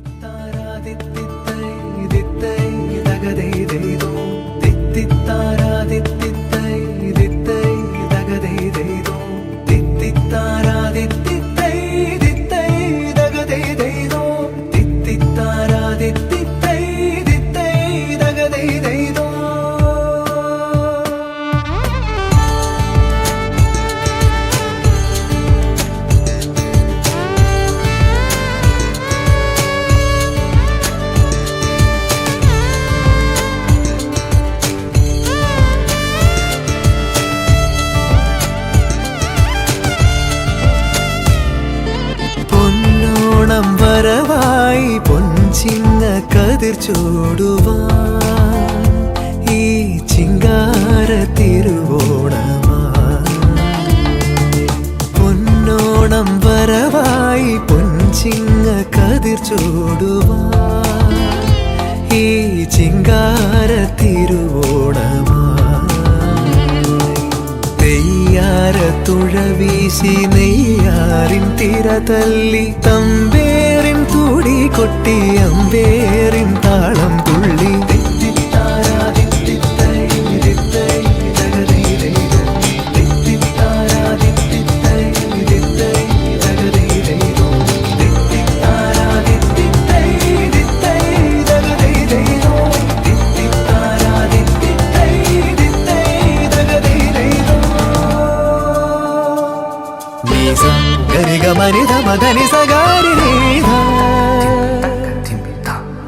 പൊന്നോണം വരവായി പൊൻചിങ്ങ കതിർ ഈ ചിങ്കാര തിരുവോണമാ. പൊന്നോണം വരവായി പൊൻചിങ്ങ കതിർ ഈ ചിങ്കാര തിരുവോണമാ. തെയ്യാര തുഴ വീശി നെയ്യാറിൻ തിര തല്ലി തൂടി കൊട്ടി അമ്പേറിൻ താളം തുള്ളി నీస గరిగ మనిధ మదని సగారి నీధ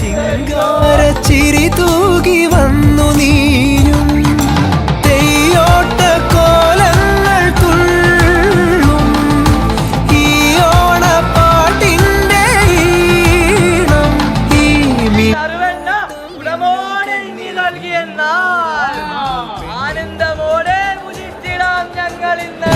ചിങ്കാര ചിരി തൂകി വന്നു നീയും തെയ്യോട്ട കോലങ്ങൾ തുള്ളും. ഈ ഓണപ്പാട്ടിന്റെ ഈണം ഈ മീ ആനന്ദമോടെ ഞങ്ങൾ ഇന്ന്.